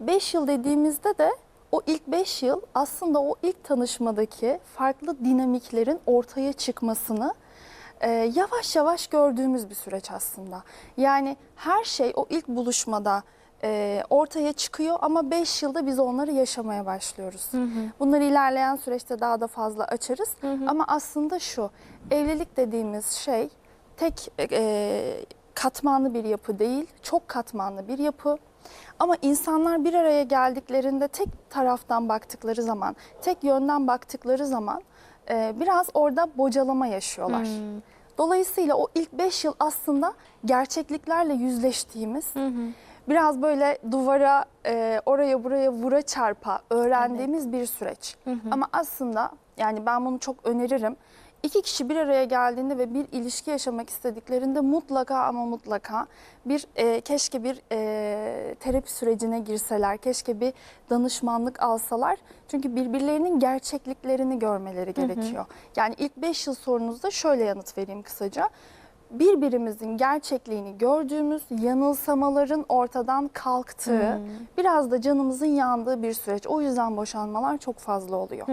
İlk 5 yıl dediğimizde de o ilk 5 yıl aslında o ilk tanışmadaki farklı dinamiklerin ortaya çıkmasını e, yavaş yavaş gördüğümüz bir süreç aslında. Yani her şey o ilk buluşmada e, ortaya çıkıyor ama 5 yılda biz onları yaşamaya başlıyoruz. Bunları ilerleyen süreçte daha da fazla açarız. Ama aslında şu, evlilik dediğimiz şey tek e, katmanlı bir yapı değil, çok katmanlı bir yapı. Ama insanlar bir araya geldiklerinde tek taraftan baktıkları zaman, tek yönden baktıkları zaman e, biraz orada bocalama yaşıyorlar. Dolayısıyla o ilk 5 yıl aslında gerçekliklerle yüzleştiğimiz, biraz böyle duvara, e, oraya buraya vura çarpa öğrendiğimiz bir süreç. Ama aslında yani ben bunu çok öneririm. İki kişi bir araya geldiğinde ve bir ilişki yaşamak istediklerinde mutlaka ama mutlaka bir e, keşke bir e, terapi sürecine girseler, keşke bir danışmanlık alsalar. Çünkü birbirlerinin gerçekliklerini görmeleri gerekiyor. Yani ilk 5 yıl sorunuzda şöyle yanıt vereyim kısaca birbirimizin gerçekliğini gördüğümüz, yanılsamaların ortadan kalktığı, biraz da canımızın yandığı bir süreç. O yüzden boşanmalar çok fazla oluyor.